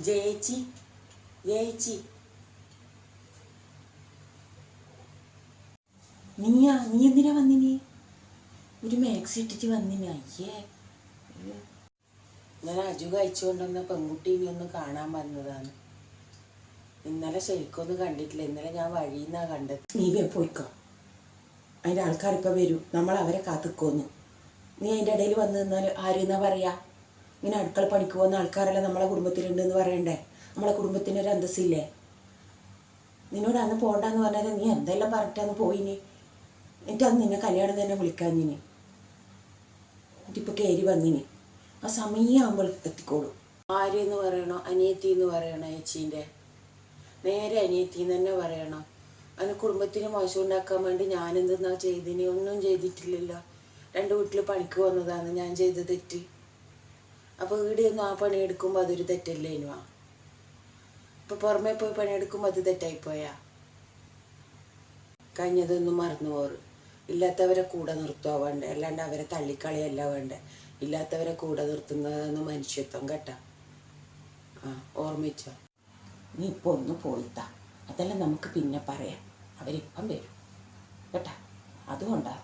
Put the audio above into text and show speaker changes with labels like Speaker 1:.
Speaker 1: ജയിച്ചി ജയിച്ചി. നീയാ നീ എന്തിനാ വന്നിനി? ഒരു മാക്സി ഇട്ടിട്ട് വന്നിനി. അയ്യേ. ഞാൻ അജു കഴിച്ചുകൊണ്ടുവന്ന ഇനി ഒന്ന് കാണാൻ വന്നതാണ്. ഇന്നലെ ശരിക്കൊന്നും കണ്ടിട്ടില്ല. ഇന്നലെ ഞാൻ വഴിയിൽ കണ്ടത്. നീ വേ പോയിക്കോ. അതിന്റെ ആൾക്കാർ ഇപ്പം വരും. നമ്മൾ അവരെ കാത്തിക്കോന്നു. നീ അതിന്റെ ഇടയിൽ വന്നു നിന്നാൽ ആരെന്നാ പറയാ? ഇങ്ങനെ അടുക്കള പണിക്ക് പോകുന്ന ആൾക്കാരെല്ലാം നമ്മളെ കുടുംബത്തിലുണ്ട് എന്ന് പറയണ്ടേ? നമ്മളെ കുടുംബത്തിനൊരു അന്തസ്സില്ലേ? നിന്നോട് അന്ന് പോകണ്ടെന്ന് പറഞ്ഞാൽ നീ എന്തെല്ലാം പറഞ്ഞിട്ടന്ന് പോയിനി? എന്നിട്ട് അന്ന് നിന്നെ കല്യാണം തന്നെ വിളിക്കാഞ്ഞിനി. എന്നിട്ടിപ്പോൾ കയറി വന്നിനി. ആ സമയമാകുമ്പോൾ എത്തിക്കോളൂ. ആരെന്ന് പറയണോ? അനിയത്തി എന്ന് പറയണോ ചേച്ചീന്റെ നേരെ അനിയത്തി എന്ന് തന്നെ പറയണം? അതിന് കുടുംബത്തിന് മോശം ഉണ്ടാക്കാൻ വേണ്ടി ഞാൻ എന്തെന്നാ ചെയ്തിനി? ഒന്നും ചെയ്തിട്ടില്ലല്ലോ. രണ്ട് വീട്ടിൽ പണിക്ക് വന്നതാണ് ഞാൻ ചെയ്ത തെറ്റ്. അപ്പോൾ ഈടെയൊന്നും ആ പണിയെടുക്കുമ്പോൾ അതൊരു തെറ്റല്ലേ ഇനുവാ ഇപ്പൊ പുറമെ പോയി പണിയെടുക്കുമ്പോൾ അത് തെറ്റായിപ്പോയാ കഴിഞ്ഞതൊന്നും മറന്നു പോറ് ഇല്ലാത്തവരെ കൂടെ നിർത്തുക വേണ്ടേ? അല്ലാണ്ട് അവരെ തള്ളിക്കളിയല്ല വേണ്ടേ? ഇല്ലാത്തവരെ കൂടെ നിർത്തുന്നതാണ് മനുഷ്യത്വം കേട്ടാ? ആ ഓർമ്മിച്ചോ? നീ ഇപ്പോൾ ഒന്ന് പോയിത്താ. അതെല്ലാം നമുക്ക് പിന്നെ പറയാം. അവരിപ്പം വരും. കേട്ടാ? അതുകൊണ്ടാ